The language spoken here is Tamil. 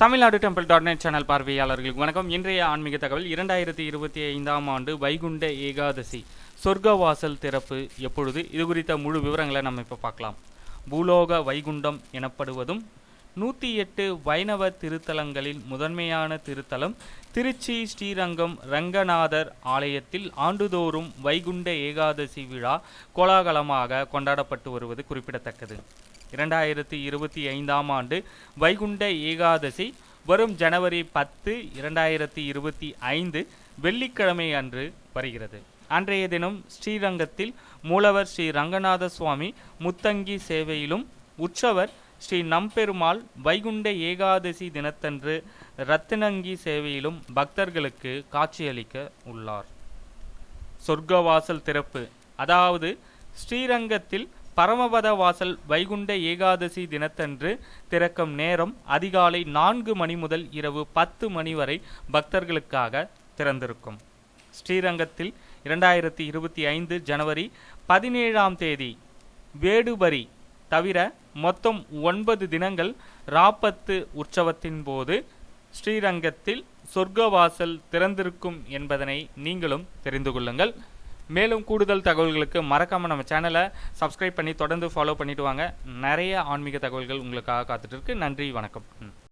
Tamil Nadu temple dot net channel பார்வையாளர்களுக்கு வணக்கம். இன்றைய ஆன்மீக தகவல் இரண்டாயிரத்தி இருபத்தி ஐந்தாம் ஆண்டு வைகுண்ட ஏகாதசி சொர்க்கவாசல் திறப்பு எப்பொழுது? இது குறித்த முழு விவரங்களை நம்ம இப்போ பார்க்கலாம். பூலோக வைகுண்டம் எனப்படுவதும் நூற்றி எட்டு வைணவ திருத்தலங்களில் முதன்மையான திருத்தலம் திருச்சி ஸ்ரீரங்கம் ரங்கநாதர் ஆலயத்தில் ஆண்டுதோறும் வைகுண்ட ஏகாதசி விழா கோலாகலமாக கொண்டாடப்பட்டு வருவது குறிப்பிடத்தக்கது. இரண்டாயிரத்தி இருபத்தி ஐந்தாம் ஆண்டு வைகுண்ட ஏகாதசி வரும் ஜனவரி பத்து இரண்டாயிரத்தி இருபத்தி ஐந்து வெள்ளிக்கிழமை அன்று வருகிறது. அன்றைய தினம் ஸ்ரீரங்கத்தில் மூலவர் ஸ்ரீ ரங்கநாத சுவாமி முத்தங்கி சேவையிலும் உற்சவர் ஸ்ரீ நம்பெருமாள் வைகுண்ட ஏகாதசி தினத்தன்று ரத்தினங்கி சேவையிலும் பக்தர்களுக்கு காட்சியளிக்க உள்ளார். சொர்க்கவாசல் திறப்பு. அதாவது ஸ்ரீரங்கத்தில் பரமபத வாசல் வைகுண்ட ஏகாதசி தினத்தன்று திறக்கும் நேரம் அதிகாலை நான்கு மணி முதல் இரவு பத்து மணி வரை பக்தர்களுக்காக திறந்திருக்கும். ஸ்ரீரங்கத்தில் இரண்டாயிரத்தி இருபத்தி ஐந்து ஜனவரி பதினேழாம் தேதி வேடுபரி தவிர மொத்தம் ஒன்பது தினங்கள் ராப்பத்து உற்சவத்தின் போது ஸ்ரீரங்கத்தில் சொர்க்கவாசல் திறந்திருக்கும் என்பதனை நீங்களும் தெரிந்து கொள்ளுங்கள். மேலும் கூடுதல் தகவல்களுக்கு மறக்காமல் நம்ம சேனலை சப்ஸ்கிரைப் பண்ணி தொடர்ந்து ஃபாலோ பண்ணிவிட்டு வாங்க. நிறைய ஆன்மீக தகவல்கள் உங்களுக்காக காத்துட்டு இருக்கு. நன்றி வணக்கம்.